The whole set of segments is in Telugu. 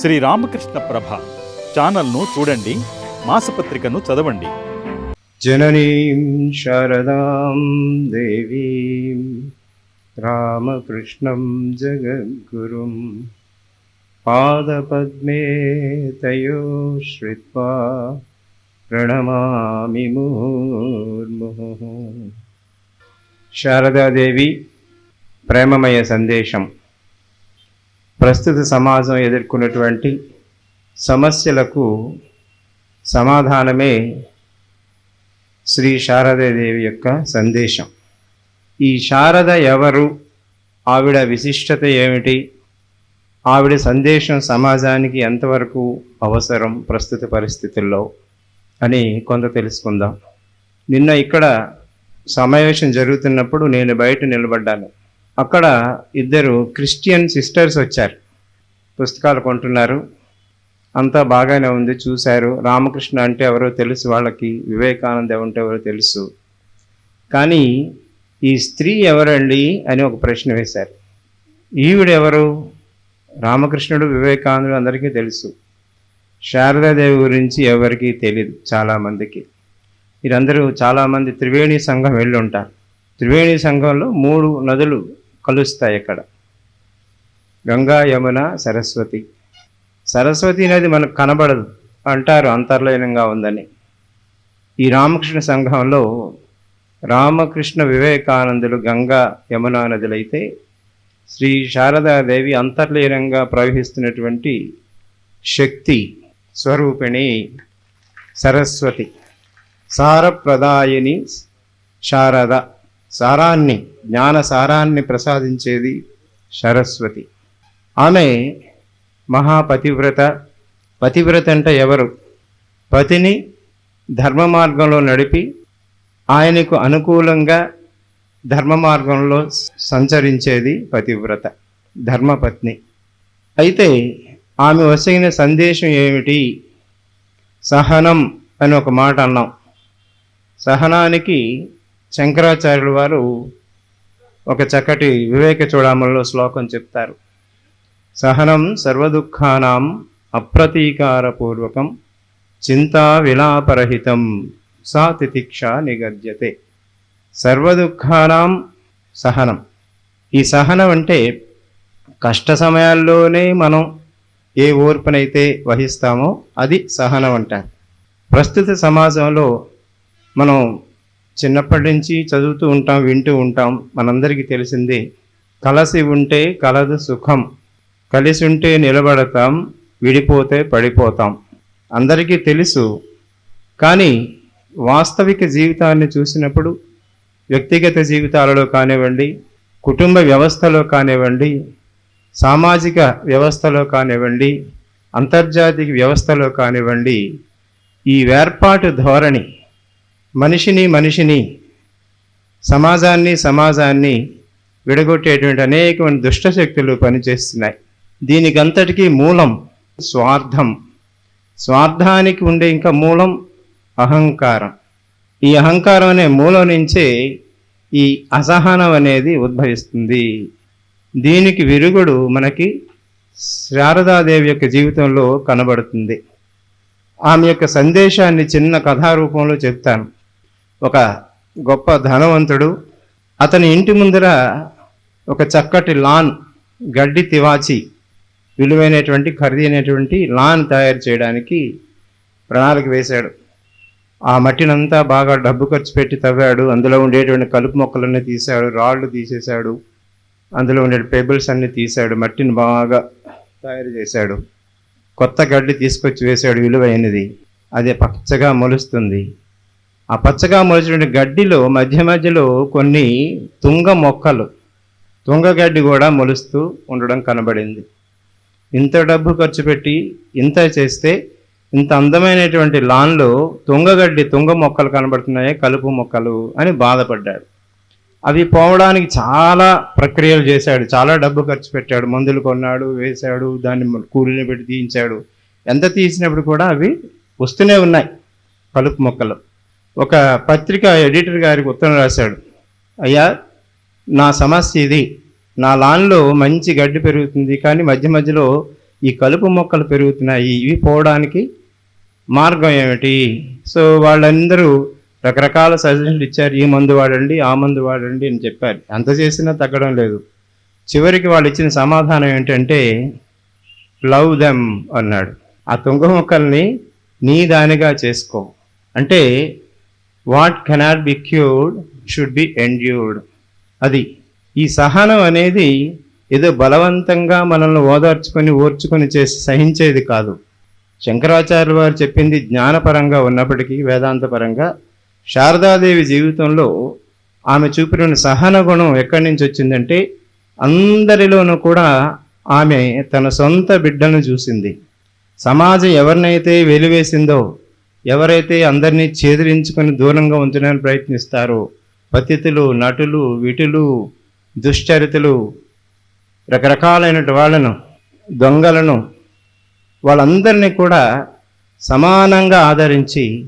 శ్రీ రామకృష్ణ ప్రభ ఛానల్ను చూడండి మాసపత్రికను చదవండి. జననీం శారదాం దేవీం రామకృష్ణం జగద్గురుం పాదపద్మే తయో శ్రిత్వా ప్రణమామి ముహుర్ముహుః. శారదాదేవి ప్రేమమయ సందేశం. ప్రస్తుత సమాజం ఎదుర్కొన్నటువంటి సమస్యలకు సమాధానమే శ్రీ శారదాదేవి యొక్క సందేశం. ఈ శారద ఎవరు? ఆవిడ విశిష్టత ఏమిటి? ఆవిడ సందేశం సమాజానికి ఎంతవరకు అవసరం ప్రస్తుత పరిస్థితుల్లో అని కొంత తెలుసుకుందాం. నిన్న ఇక్కడ సమావేశం జరుగుతున్నప్పుడు నేను బయట నిలబడ్డాను. అక్కడ ఇద్దరు క్రిస్టియన్ సిస్టర్స్ వచ్చారు. పుస్తకాలు కొంటున్నారు. అంతా బాగానే ఉంది చూశారు. రామకృష్ణ అంటే ఎవరో తెలుసు వాళ్ళకి వివేకానంద అంటే ఎవరో తెలుసు. కానీ ఈ స్త్రీ ఎవరండి అని ఒక ప్రశ్న వేశారు. ఈవిడెవరు? రామకృష్ణుడు వివేకానందుడు అందరికీ తెలుసు. శారదాదేవి గురించి ఎవరికీ తెలియదు చాలామందికి వీరందరూ చాలామంది త్రివేణి సంఘం వెళ్ళి ఉంటారు త్రివేణి సంఘంలో మూడు నదులు కలుస్తాయి ఇక్కడ గంగా యమున సరస్వతి. సరస్వతి నది మనకు కనబడదు. అంటారు అంతర్లీనంగా ఉందని. ఈ రామకృష్ణ సంఘంలో రామకృష్ణ వివేకానందులు గంగా యమునా నదులైతే శ్రీ శారదాదేవి అంతర్లీనంగా ప్రవహిస్తున్నటువంటి శక్తి స్వరూపిణి సరస్వతి. సారప్రదాయిని శారద. సారాన్ని జ్ఞాన సారాన్ని ప్రసాదించేది సరస్వతి. ఆమె మహాపతివ్రత. పతివ్రత అంటే ఎవరు? పతిని ధర్మ మార్గంలో నడిపి ఆయనకు అనుకూలంగా ధర్మ మార్గంలో సంచరించేది పతివ్రత ధర్మపత్ని. అయితే ఆమె వసగిన సందేశం ఏమిటి? సహనం అని ఒక మాట అన్నాం. సహనానికి శంకరాచార్యుల వారు ఒక చక్కటి వివేక చూడామణిలో శ్లోకం చెప్తారు. సహనం సర్వదుఃఖానాం అప్రతీకారపూర్వకం చింతా విలాపరహితం సా తితిక్ష నిగద్యతే. సర్వదుఃఖానాం సహనం. ఈ సహనం అంటే కష్ట సమయాల్లోనే మనం ఏ ఓర్పునైతే వహిస్తామో అది సహనం అంటారు. ప్రస్తుత సమాజంలో మనం చిన్నప్పటి నుంచి చదువుతూ ఉంటాం వింటూ ఉంటాం. మనందరికీ తెలిసిందే కలసి ఉంటే కలదు సుఖం కలిసి ఉంటే నిలబడతాం విడిపోతే పడిపోతాం. అందరికీ తెలుసు. కానీ వాస్తవిక జీవితాన్ని చూసినప్పుడు వ్యక్తిగత జీవితాలలో కానివ్వండి కుటుంబ వ్యవస్థలో కానివ్వండి సామాజిక వ్యవస్థలో కానివ్వండి అంతర్జాతీయ వ్యవస్థలో కానివ్వండి ఈ వేర్పాటు ధోరణి మనిషిని మనిషిని సమాజాన్ని సమాజాన్ని విడగొట్టేటువంటి అనేకమైన దుష్టశక్తులు పనిచేస్తున్నాయి. దీనికంతటికీ మూలం స్వార్థం. స్వార్థానికి ఉండే ఇంకా మూలం అహంకారం. ఈ అహంకారం అనే మూలం నుంచే ఈ అసహనం అనేది ఉద్భవిస్తుంది. దీనికి విరుగుడు మనకి శారదాదేవి యొక్క జీవితంలో కనబడుతుంది. ఆమె యొక్క సందేశాన్ని చిన్న కథారూపంలో చెప్తాను. ఒక గొప్ప ధనవంతుడు. అతని ఇంటి ముందర ఒక చక్కటి లాన్ గడ్డి తివాచి విలువైనటువంటి ఖరీదైనటువంటి లాన్ తయారు చేయడానికి ప్రణాళిక వేశాడు. ఆ మట్టినంతా బాగా డబ్బు ఖర్చు పెట్టి తవ్వాడు. అందులో ఉండేటువంటి కలుపు మొక్కలన్నీ తీశాడు రాళ్ళు తీసేశాడు. అందులో ఉండే పేబుల్స్ అన్ని తీశాడు మట్టిని బాగా తయారు చేశాడు. కొత్త గడ్డి తీసుకొచ్చి వేశాడు విలువైనది. అది పచ్చగా మొలుస్తుంది. ఆ పచ్చగా మొలిచిన గడ్డిలో మధ్య మధ్యలో కొన్ని తుంగ మొక్కలు తుంగ గడ్డి కూడా మొలుస్తూ ఉండడం కనబడింది. ఇంత డబ్బు ఖర్చు పెట్టి ఇంత చేస్తే ఇంత అందమైనటువంటి లాన్లో తుంగగడ్డి తుంగ మొక్కలు కనబడుతున్నాయి కలుపు మొక్కలు అని బాధపడ్డాడు. అవి పోవడానికి చాలా ప్రక్రియలు చేశాడు. చాలా డబ్బు ఖర్చు పెట్టాడు. మందులు కొన్నాడు వేశాడు దాన్ని కూలీని పెట్టి తీయించాడు. ఎంత తీసినప్పుడు కూడా అవి వస్తూనే ఉన్నాయి కలుపు మొక్కలు. ఒక పత్రిక ఎడిటర్ గారికి ఉత్తరం రాశాడు అయ్యా నా సమస్య ఇది. నా లాన్లో మంచి గడ్డి పెరుగుతుంది కానీ మధ్య మధ్యలో ఈ కలుపు మొక్కలు పెరుగుతున్నాయి. ఇవి పోవడానికి మార్గం ఏమిటి? సో వాళ్ళందరూ రకరకాల సజెషన్లు ఇచ్చారు. ఈ మందు వాడండి ఆ మందు వాడండి అని చెప్పారు. ఎంత చేసినా తగ్గడం లేదు. చివరికి వాళ్ళు ఇచ్చిన సమాధానం ఏంటంటే లవ్ దెమ్ అన్నాడు. ఆ తుంగ మొక్కల్ని నీ దానిగా చేసుకో. అంటే what cannot be cured should be endured. అది ఈ సహనం అనేది ఏదో బలవంతంగా మనల్ని ఓదార్చుకొని ఓర్చుకొని చేసి సహించేది కాదు. శంకరాచార్య వారు చెప్పింది జ్ఞానపరంగా ఉన్నప్పటికీ వేదాంతపరంగా శారదాదేవి జీవితంలో ఆమె చూపిన సహన గుణం ఎక్కడి నుంచి వచ్చిందంటే అందరిలోనూ కూడా ఆమె తన సొంత బిడ్డను చూసింది. సమాజం ఎవరినైతే వెలివేసిందో ఎవరైతే అందరినీ చేదిరించుకొని దూరంగా ఉంచడానికి ప్రయత్నిస్తారో పతితులు నటులు విటులు దుశ్చరితలు రకరకాలైన వాళ్ళను దొంగలను వాళ్ళందరినీ కూడా సమానంగా ఆదరించి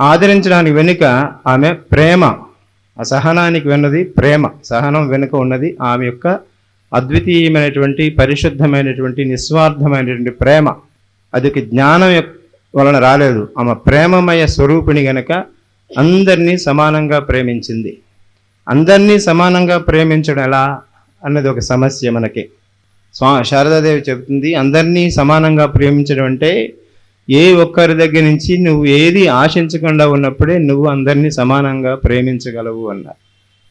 ఆదరించడానికి వెనుక ఆమె ప్రేమ. అసహనానికి వెన్నది ప్రేమ. సహనం వెనుక ఉన్నది ఆమె యొక్క అద్వితీయమైనటువంటి పరిశుద్ధమైనటువంటి నిస్వార్థమైనటువంటి ప్రేమ. అది ఒక జ్ఞానం యొక్క వలన రాలేదు. ఆమె ప్రేమమయ స్వరూపిణి గనక అందరినీ సమానంగా ప్రేమించింది. అందరినీ సమానంగా ప్రేమించడం ఎలా అన్నది ఒక సమస్య మనకి. స్వా శారదాదేవి చెబుతుంది అందరినీ సమానంగా ప్రేమించడం అంటే ఏ ఒక్కరి దగ్గర నుంచి నువ్వు ఏది ఆశించకుండా ఉన్నప్పుడే నువ్వు అందరినీ సమానంగా ప్రేమించగలవు అన్నారు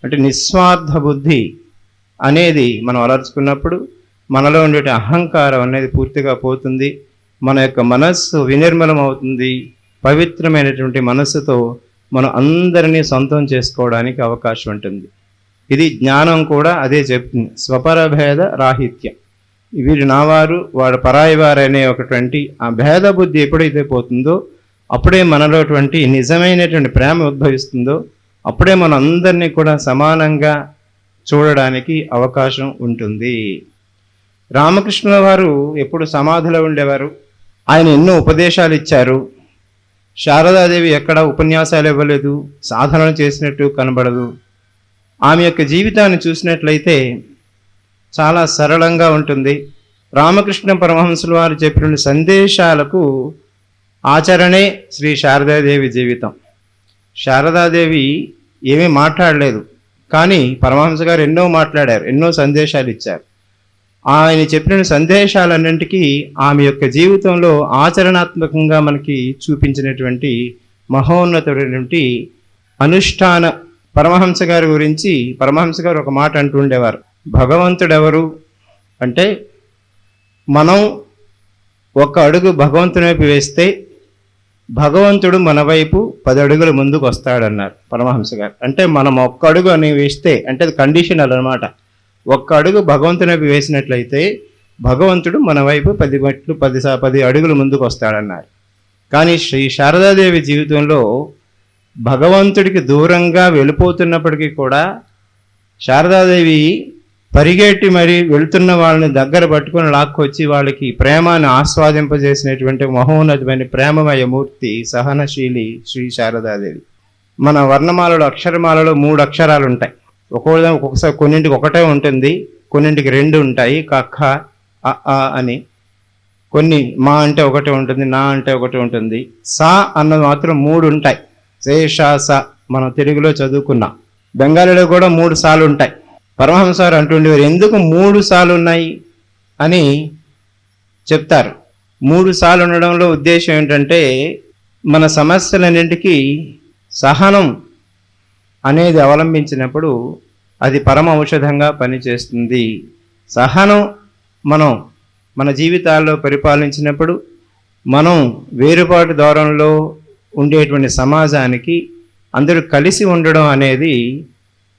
అంటే నిస్వార్థ బుద్ధి అనేది మనం అలర్చుకున్నప్పుడు మనలో ఉండే అహంకారం అనేది పూర్తిగా పోతుంది. మన యొక్క మనస్సు వినిర్మలం అవుతుంది పవిత్రమైనటువంటి మనస్సుతో మనం అందరినీ సొంతం చేసుకోవడానికి అవకాశం ఉంటుంది. ఇది జ్ఞానం కూడా అదే చెప్తుంది. స్వపరభేద రాహిత్యం. వీరు నావారు వాడు పరాయి వారనే ఒకటువంటి ఆ భేద బుద్ధి ఎప్పుడైతే పోతుందో అప్పుడే మనలోటువంటి నిజమైనటువంటి ప్రేమ ఉద్భవిస్తుందో అప్పుడే మన అందరినీ కూడా సమానంగా చూడడానికి అవకాశం ఉంటుంది. రామకృష్ణుల వారు ఎప్పుడు సమాధిలో ఉండేవారు? ఆయన ఎన్నో ఉపదేశాలు ఇచ్చారు. శారదాదేవి ఎక్కడ ఉపన్యాసాలు ఇవ్వలేదు సాధనలు చేసినట్టు కనబడదు. ఆమె యొక్క జీవితాన్ని చూసినట్లయితే చాలా సరళంగా ఉంటుంది. రామకృష్ణ పరమహంసుల వారు చెప్పిన సందేశాలకు ఆచరణే శ్రీ శారదాదేవి జీవితం. శారదాదేవి ఏమీ మాట్లాడలేదు కానీ పరమహంస గారు ఎన్నో మాట్లాడారు ఎన్నో సందేశాలు ఇచ్చారు. ఆయన చెప్పిన సందేశాలన్నింటికీ ఆమె యొక్క జీవితంలో ఆచరణాత్మకంగా మనకి చూపించినటువంటి మహోన్నతుడైనటువంటి అనుష్ఠాన పరమహంస గారి గురించి పరమహంస గారు ఒక మాట అంటూ ఉండేవారు. భగవంతుడెవరు అంటే మనం ఒక అడుగు భగవంతుని వైపు వేస్తే భగవంతుడు మన వైపు పది అడుగుల ముందుకు వస్తాడన్నారు పరమహంస గారు. అంటే మనం ఒక్క అడుగు అని వేస్తే అంటే అది కండిషనల్ అనమాట ఒక్క అడుగు భగవంతుని వైపు వేసినట్లయితే భగవంతుడు మన వైపు పది మెట్లు పది సా పది అడుగులు ముందుకు వస్తాడన్నారు. కానీ శ్రీ శారదాదేవి జీవితంలో భగవంతుడికి దూరంగా వెళ్ళిపోతున్నప్పటికీ కూడా శారదాదేవి పరిగెట్టి మరి వెళ్తున్న వాళ్ళని దగ్గర పట్టుకొని లాక్కొచ్చి వాళ్ళకి ప్రేమను ఆస్వాదింపజేసినటువంటి మహోన్నతమైన ప్రేమమయ మూర్తి సహనశీలి శ్రీ శారదాదేవి. మన వర్ణమాలలో అక్షరమాలలో మూడు అక్షరాలు ఉంటాయి ఒక్కొక్క ఒక్కొక్కసారి కొన్నింటికి ఒకటే ఉంటుంది కొన్నింటికి రెండు ఉంటాయి కక్క అ, ఆ అని. కొన్ని మా అంటే ఒకటి ఉంటుంది నా అంటే ఒకటి ఉంటుంది. సా అన్నది మాత్రం మూడు ఉంటాయి. శేష స మనం తెలుగులో చదువుకున్నాం. బెంగాలీలో కూడా మూడు సార్లు ఉంటాయి. పరమహంసారు అంటుండేవారు ఎందుకు మూడు సార్లు ఉన్నాయి? అని చెప్తారు. మూడు సార్లు ఉండడంలో ఉద్దేశం ఏంటంటే మన సమస్యలన్నింటికీ సహనం అనేది అవలంబించినప్పుడు అది పరమ ఔషధంగా పనిచేస్తుంది. సహనం మనం మన జీవితాల్లో పరిపాలించినప్పుడు మనం వేరుపాటు దూరంలో ఉండేటువంటి సమాజానికి అందరూ కలిసి ఉండడం అనేది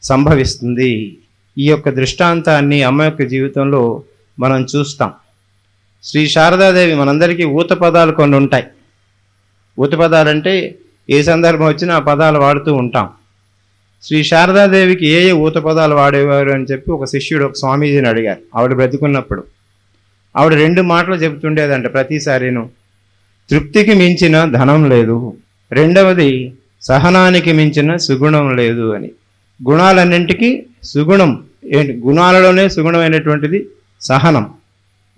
సంభవిస్తుంది. ఈ యొక్క దృష్టాంతాన్ని అమ్మ యొక్క జీవితంలో మనం చూస్తాం. శ్రీ శారదాదేవి మనందరికీ ఊత పదాలు కొన్ని ఉంటాయి. ఊత పదాలు అంటే ఏ సందర్భం వచ్చినా ఆ పదాలు వాడుతూ ఉంటాం. శ్రీ శారదాదేవికి ఏ ఏ ఊత పదాలు వాడేవారు అని చెప్పి ఒక శిష్యుడు ఒక స్వామీజీని అడిగారు. ఆవిడ బ్రతుకున్నప్పుడు. ఆవిడ రెండు మాటలు చెబుతుండేదంట ప్రతిసారిను. తృప్తికి మించిన ధనం లేదు. రెండవది సహనానికి మించిన సుగుణం లేదు అని. గుణాలన్నింటికి సుగుణం ఏంటి? గుణాలలోనే సుగుణమైనటువంటిది సహనం.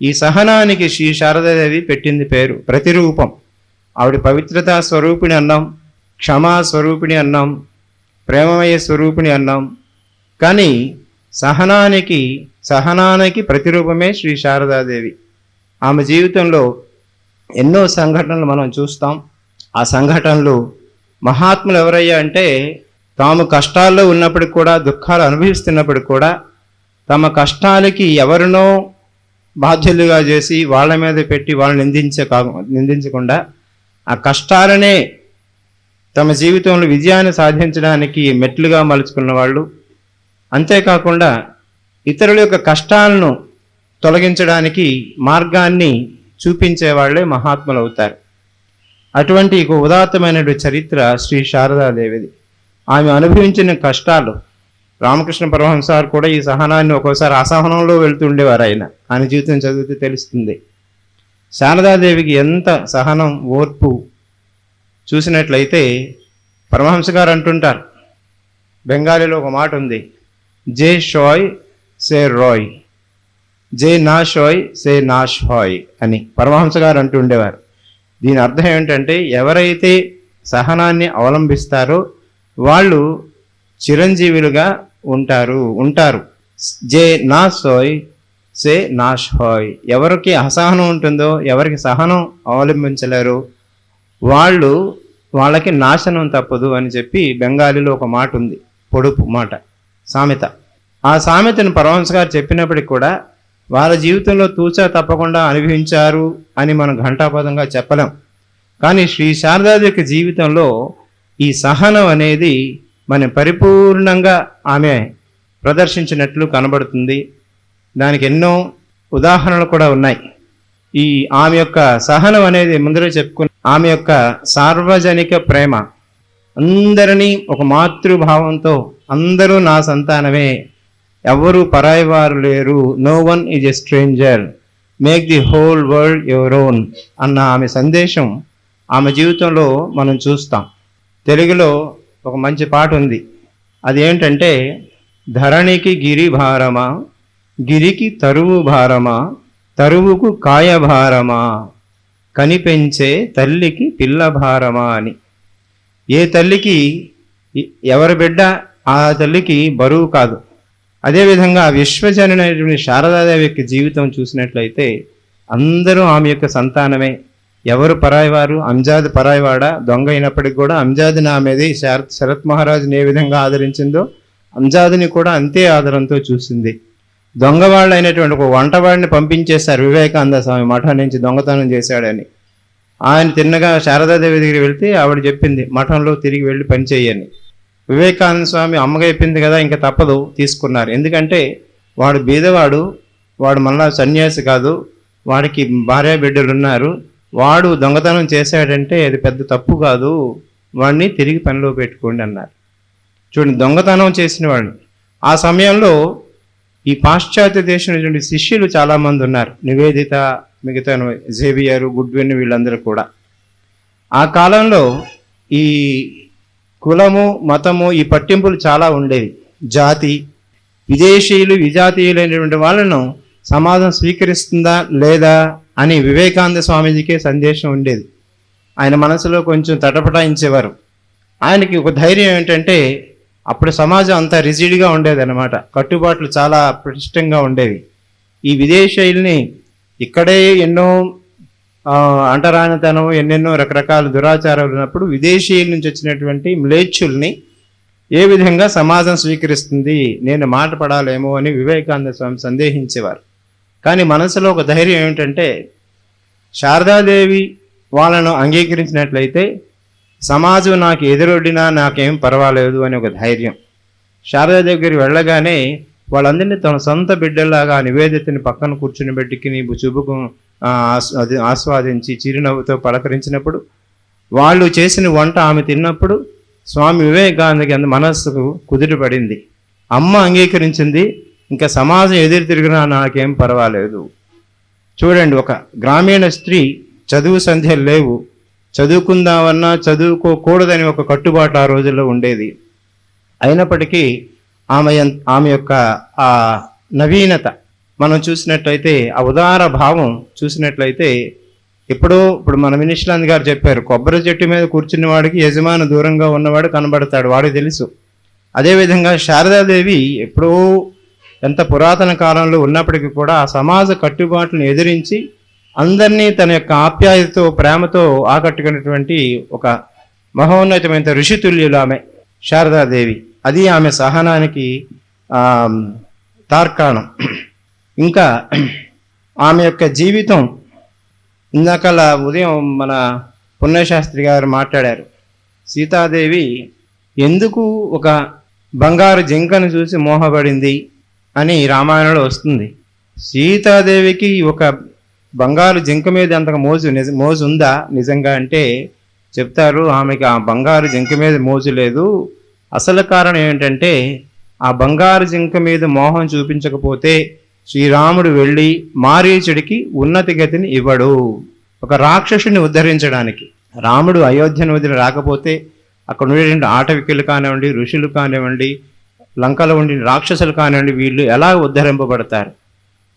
ఈ సహనానికి శ్రీ శారదాదేవి పెట్టింది పేరు ప్రతిరూపం. ఆవిడ పవిత్రతా స్వరూపిణి అన్నాం క్షమా స్వరూపిణి అన్నాం ప్రేమమయ స్వరూపిణి అన్నాం. కానీ సహనానికి సహనానికి ప్రతిరూపమే శ్రీ శారదాదేవి. ఆమె జీవితంలో ఎన్నో సంఘటనలు మనం చూస్తాం. ఆ సంఘటనలు మహాత్ములు ఎవరయ్యా అంటే తాము కష్టాల్లో ఉన్నప్పటికి కూడా దుఃఖాలు అనుభవిస్తున్నప్పటికి కూడా తమ కష్టాలకి ఎవరినో బాధ్యులుగా చేసి వాళ్ళ మీద పెట్టి వాళ్ళని నిందించే కా నిందించకుండా ఆ కష్టాలనే తమ జీవితంలో విజయాన్ని సాధించడానికి మెట్లుగా మలుచుకున్న వాళ్ళు. అంతేకాకుండా ఇతరుల యొక్క కష్టాలను తొలగించడానికి మార్గాన్ని చూపించే వాళ్ళే మహాత్ములు అవుతారు అటువంటి ఒక ఉదాత్తమైన చరిత్ర శ్రీ శారదాదేవిది. ఆమె అనుభవించిన కష్టాలు రామకృష్ణ పరమహంసారు కూడా ఈ సహనాన్ని ఒక్కోసారి అసహనంలో వెళ్తుండేవారు ఆయన. ఆయన జీవితం చదివితే తెలుస్తుంది. శారదాదేవికి ఎంత సహనం ఓర్పు చూసినట్లయితే పరమహంస గారు అంటుంటారు బెంగాలీలో ఒక మాట ఉంది జే షోయ్ సే రాయ్ జే నా షోయ్ సే నాష్ హాయ్ అని పరమహంస గారు అంటూ ఉండేవారు. దీని అర్థం ఏమిటంటే ఎవరైతే సహనాన్ని అవలంబిస్తారో వాళ్ళు చిరంజీవులుగా ఉంటారు ఉంటారు. జే నా సోయ్ సే నాష్ హాయ్ ఎవరికి అసహనం ఉంటుందో ఎవరికి సహనం అవలంబించలేరు వాళ్ళు వాళ్ళకి నాశనం తప్పదు అని చెప్పి బెంగాలీలో ఒక మాట ఉంది పొడుపు మాట సామెత. ఆ సామెతను పరమహంస గారు చెప్పినప్పటికి కూడా వాళ్ళ జీవితంలో తూచా తప్పకుండా అనుభవించారు అని మనం ఘంటాపదంగా చెప్పలేం. కానీ శ్రీ శారదాది యొక్క జీవితంలో ఈ సహనం అనేది మన పరిపూర్ణంగా ఆమె ప్రదర్శించినట్లు కనబడుతుంది. దానికి ఎన్నో ఉదాహరణలు కూడా ఉన్నాయి. ఈ ఆమె యొక్క సహనం అనేది ముందరే చెప్పుకున్న ఆమె యొక్క సార్వజనిక ప్రేమ. అందరినీ ఒక మాతృభావంతో అందరూ నా సంతానమే. ఎవరు పరాయి వారు లేరు. No one is a stranger make the whole world your own అన్న ఆమె సందేశం ఆమె జీవితంలో మనం చూస్తాం. తెలుగులో ఒక మంచి పాట ఉంది. అది ఏంటంటే ధరణికి గిరి భారమా గిరికి తరువు భారమా తరువుకు కాయభారమా? కనిపించే కనిపెంచే తల్లికి పిల్లభారమా అని. ఏ తల్లికి ఎవరి బిడ్డ ఆ తల్లికి బరువు కాదు. అదేవిధంగా విశ్వజనైనటువంటి శారదాదేవి యొక్క జీవితం చూసినట్లయితే అందరూ ఆమె యొక్క సంతానమే. ఎవరు పరాయివారు? అంజాద్ పరాయివాడ? దొంగ అయినప్పటికి కూడా అంజాద్ని ఆమెది శరత్ శరత్ మహారాజుని ఏ విధంగా ఆదరించిందో అంజాద్ని కూడా అంతే ఆదరంతో చూసింది. దొంగవాళ్ళు అయినటువంటి ఒక వంటవాడిని పంపించేశారు వివేకానంద స్వామి మఠం నుంచి దొంగతనం చేశాడని. ఆయన తిన్నగా శారదాదేవి దగ్గర వెళ్తే ఆవిడ చెప్పింది మఠంలో తిరిగి వెళ్ళి పనిచేయని వివేకానంద స్వామి అమ్మగా చెప్పింది కదా ఇంకా తప్పదు తీసుకున్నారు. ఎందుకంటే వాడు బీదవాడు వాడు మళ్ళా సన్యాసి కాదు వాడికి భార్య బిడ్డలు ఉన్నారు. వాడు దొంగతనం చేశాడంటే అది పెద్ద తప్పు కాదు వాడిని తిరిగి పనిలో పెట్టుకోండి అన్నారు. చూడండి దొంగతనం చేసిన వాడిని. ఆ సమయంలో ఈ పాశ్చాత్య దేశం నుండి శిష్యులు చాలామంది ఉన్నారు. నివేదిత మిగతా జేవియర్ గుడ్విన్ వీళ్ళందరూ కూడా. ఆ కాలంలో ఈ కులము మతము ఈ పట్టింపులు చాలా ఉండేవి. జాతి విదేశీయులు విజాతీయులైనటువంటి వాళ్ళను సమాజం స్వీకరిస్తుందా లేదా అని వివేకానంద స్వామీజీకే సందేశం ఉండేది. ఆయన మనసులో కొంచెం తటపటాయించేవారు. ఆయనకి ఒక ధైర్యం ఏంటంటే అప్పుడు సమాజం అంతా రిజిడ్గా ఉండేది అనమాట కట్టుబాట్లు చాలా పటిష్టంగా ఉండేవి. ఈ విదేశీయుల్ని ఇక్కడే ఎన్నో అంటరానితనం ఎన్నెన్నో రకరకాల దురాచారాలు ఉన్నప్పుడు విదేశీయుల నుంచి వచ్చినటువంటి మ్లేచ్చుల్ని ఏ విధంగా సమాజం స్వీకరిస్తుంది నేను మాట పడాలేమో అని వివేకానంద స్వామి సందేహించేవారు. కానీ మనసులో ఒక ధైర్యం ఏమిటంటే శారదాదేవి వాళ్ళను అంగీకరించినట్లయితే సమాజం నాకు ఎదురొడ్డినా నాకేం పర్వాలేదు అని ఒక ధైర్యం. శారదా దగ్గరికి వెళ్ళగానే వాళ్ళందరినీ తన సొంత బిడ్డలాగా నివేదితని పక్కన కూర్చుని పెట్టుకుని నీ ఆస్- అది ఆస్వాదించి చిరునవ్వుతో పలకరించినప్పుడు వాళ్ళు చేసిన వంట ఆమె తిన్నప్పుడు స్వామి వివేకానందకి అంత మనస్సుకు కుదిరిపడింది అమ్మ అంగీకరించింది ఇంకా సమాజం ఎదురు తిరిగినా నాకేం పర్వాలేదు. చూడండి ఒక గ్రామీణ స్త్రీ చదువు సంధ్యలు లేవు. చదువుకుందామన్నా చదువుకోకూడదని ఒక కట్టుబాటు ఆ రోజుల్లో ఉండేది. అయినప్పటికీ ఆమె ఆమె యొక్క ఆ నవీనత మనం చూసినట్లయితే ఆ ఉదార భావం చూసినట్లయితే ఎప్పుడో ఇప్పుడు మన మినిష్లాంద్ గారు చెప్పారు కొబ్బరి చెట్టు మీద కూర్చున్న వాడికి యజమాని దూరంగా ఉన్నవాడు కనబడతాడు వాడికి తెలుసు. అదేవిధంగా శారదాదేవి ఎప్పుడో ఎంత పురాతన కాలంలో ఉన్నప్పటికీ కూడా ఆ సమాజ కట్టుబాట్లను ఎదిరించి అందరినీ తన యొక్క ఆప్యాయతతో ప్రేమతో ఆకట్టుకున్నటువంటి ఒక మహోన్నతమైన ఋషితుల్యులు ఆమె శారదాదేవి. అది ఆమె సహనానికి తార్కాణం. ఇంకా ఆమె యొక్క జీవితం ఇందాకలా ఉదయం మన పుణ్యశాస్త్రి గారు మాట్లాడారు. సీతాదేవి ఎందుకు ఒక బంగారు జింకను చూసి మోహపడింది అని రామాయణంలో వస్తుంది. సీతాదేవికి ఒక బంగారు జింక మీద అంత మోజు నిజ మోజు ఉందా? నిజంగా అంటే చెప్తారు ఆమెకి ఆ బంగారు జింక మీద మోజు లేదు. అసలు కారణం ఏంటంటే ఆ బంగారు జింక మీద మోహం చూపించకపోతే శ్రీరాముడు వెళ్ళి మారీచుడికి ఉన్నతి గతిని ఇవ్వడు. ఒక రాక్షసుని ఉద్ధరించడానికి. రాముడు అయోధ్యను వదిలి రాకపోతే అక్కడ ఉండేటువంటి ఆటవికులు కానివ్వండి ఋషులు కానివ్వండి లంకలో ఉండి రాక్షసులు కానివ్వండి వీళ్ళు ఎలా ఉద్ధరింపబడతారు?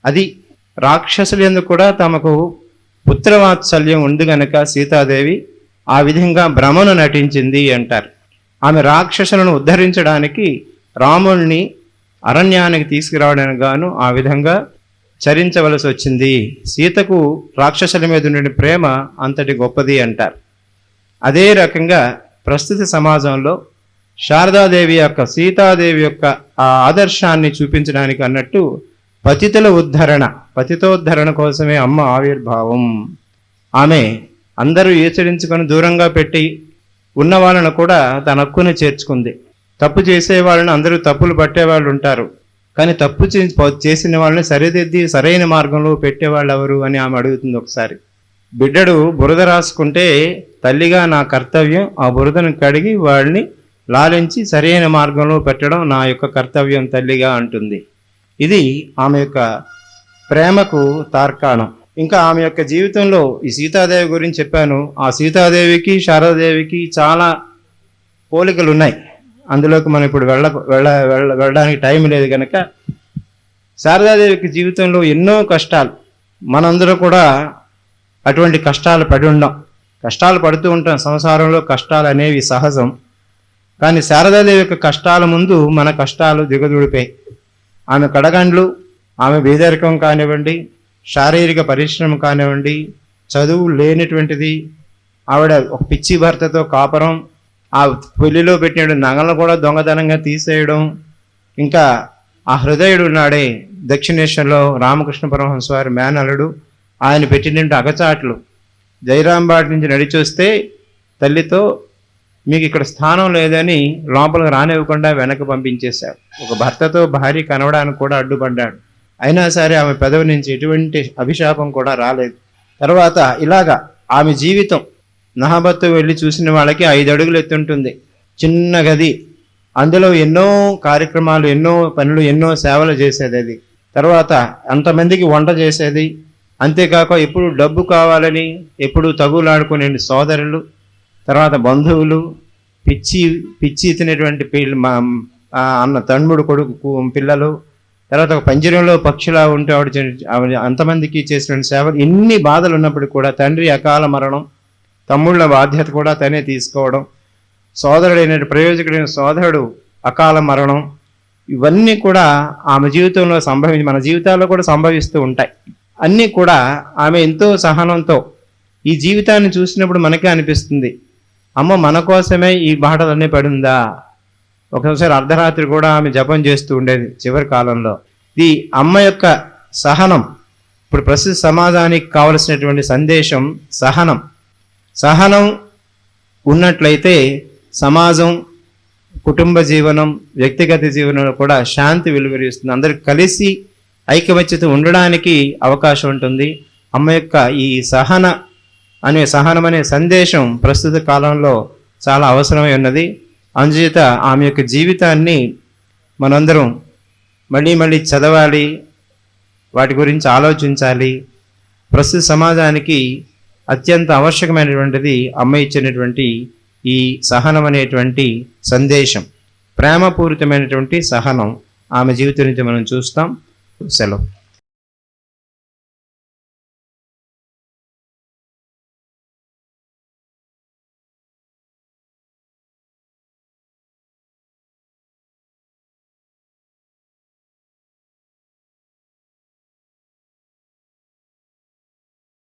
అది రాక్షసులు ఎందుకు కూడా తమకు పుత్రవాత్సల్యం ఉంది గనక సీతాదేవి ఆ విధంగా భ్రమను నటించింది అంటారు. ఆమె రాక్షసులను ఉద్ధరించడానికి రాముల్ని అరణ్యానికి తీసుకురావడానికి గాను ఆ విధంగా చరించవలసి వచ్చింది. సీతకు రాక్షసుల మీద ఉండే ప్రేమ అంతటి గొప్పది అంటారు. అదే రకంగా ప్రస్తుత సమాజంలో శారదాదేవి యొక్క సీతాదేవి యొక్క ఆ ఆదర్శాన్ని చూపించడానికి అన్నట్టు పతితుల ఉద్ధరణ. పతితోద్ధరణ కోసమే అమ్మ ఆవిర్భావం. ఆమె అందరూ ఈచరించుకొని దూరంగా పెట్టి ఉన్న వాళ్ళను కూడా తన హక్కుని చేర్చుకుంది. తప్పు చేసే వాళ్ళని అందరూ తప్పులు పట్టేవాళ్ళు ఉంటారు. కానీ తప్పు చేసిన వాళ్ళని సరిదిద్ది సరైన మార్గంలో పెట్టేవాళ్ళు ఎవరు అని ఆమె అడుగుతుంది ఒకసారి. బిడ్డడు బురద రాసుకుంటే తల్లిగా నా కర్తవ్యం ఆ బురదను కడిగి వాళ్ళని లాలించి సరైన మార్గంలో పెట్టడం నా యొక్క కర్తవ్యం తల్లిగా అంటుంది. ఇది ఆమె యొక్క ప్రేమకు తార్కాణం. ఇంకా ఆమె యొక్క జీవితంలో ఈ సీతాదేవి గురించి చెప్పాను. ఆ సీతాదేవికి శారదాదేవికి చాలా పోలికలు ఉన్నాయి అందులోకి మనం ఇప్పుడు వెళ్ళ వెళ్ళ వెళ్ళ- వెళ్ళడానికి టైం లేదు కనుక శారదాదేవికి జీవితంలో ఎన్నో కష్టాలు. మనందరూ కూడా అటువంటి కష్టాలు పడి ఉండం. కష్టాలు పడుతూ ఉంటాం. సంసారంలో కష్టాలు అనేవి సహజం. కానీ శారదాదేవి యొక్క కష్టాల ముందు మన కష్టాలు దిగదుడిపోయి ఆమె కడగండ్లు ఆమె బేదరికం కానివ్వండి శారీరక పరిశ్రమ కానివ్వండి చదువు లేనటువంటిది ఆవిడ ఒక పిచ్చి భర్తతో కాపురం ఆ పెళ్ళిలో పెట్టిన నగలను కూడా దొంగతనంగా తీసేయడం ఇంకా ఆ హృదయుడు ఉన్నాడే దక్షిణేశ్వరంలో రామకృష్ణ పరమహంస వారి మేనలుడు ఆయన పెట్టినటువంటి అగచాట్లు జయరాంబాటి నుంచి నడిచొస్తే తల్లితో మీకు ఇక్కడ స్థానం లేదని లోపలికి రానివ్వకుండా వెనక్కి పంపించేశారు. ఒక భర్తతో భార్య కనవడానికి కూడా అడ్డుపడ్డాడు. అయినా సరే ఆమె పెదవి నుంచి ఎటువంటి అభిశాపం కూడా రాలేదు. తర్వాత ఇలాగా ఆమె జీవితం నహబత్తు వెళ్ళి చూసిన వాళ్ళకి ఐదు అడుగులు ఎత్తుంటుంది చిన్న గది. అందులో ఎన్నో కార్యక్రమాలు ఎన్నో పనులు ఎన్నో సేవలు చేసేది అది. తర్వాత అంతమందికి వంట చేసేది. అంతేకాక ఎప్పుడు డబ్బు కావాలని ఎప్పుడు తగులాడుకునే సోదరులు తర్వాత బంధువులు పిచ్చి పిచ్చి తినేటువంటి పిల్ల అన్న తమ్ముడు కొడుకు పిల్లలు తర్వాత ఒక పంజరంలో పక్షిలా ఉంటే ఆవిడ ఆవిడ అంతమందికి చేసిన సేవలు ఎన్ని బాధలు ఉన్నప్పటికీ కూడా తండ్రి అకాల మరణం తమ్ముళ్ళ బాధ్యత కూడా తనే తీసుకోవడం సోదరుడైన ప్రయోజకుడైన సోదరుడు అకాల మరణం ఇవన్నీ కూడా ఆమె జీవితంలో సంభవించి మన జీవితాల్లో కూడా సంభవిస్తూ ఉంటాయి. అన్నీ కూడా ఆమె ఎంతో సహనంతో ఈ జీవితాన్ని చూసినప్పుడు మనకే అనిపిస్తుంది. అమ్మ మన కోసమే ఈ బాటలన్నీ పడిందా? ఒకసారి అర్ధరాత్రి కూడా ఆమె జపం చేస్తూ ఉండేది చివరి కాలంలో. ఈ అమ్మ యొక్క సహనం ఇప్పుడు ప్రస్తుత సమాజానికి కావలసినటువంటి సందేశం సహనం. సహనం ఉన్నట్లయితే సమాజం కుటుంబ జీవనం వ్యక్తిగత జీవనంలో కూడా శాంతి వెలువరిస్తుంది. అందరూ కలిసి ఐకమత్యత ఉండడానికి అవకాశం ఉంటుంది. అమ్మ యొక్క ఈ సహన అనే సహనం అనే సందేశం ప్రస్తుత కాలంలో చాలా అవసరమై ఉన్నది. అందుచేత ఆమె యొక్క జీవితాన్ని మనందరం మళ్ళీ మళ్ళీ చదవాలి వాటి గురించి ఆలోచించాలి. ప్రస్తుత సమాజానికి అత్యంత ఆవశ్యకమైనటువంటిది అమ్మ ఇచ్చినటువంటి ఈ సహనం అనేటువంటి సందేశం. ప్రేమపూరితమైనటువంటి సహనం ఆమె జీవితం నుంచి మనం చూస్తాం. సెలవు.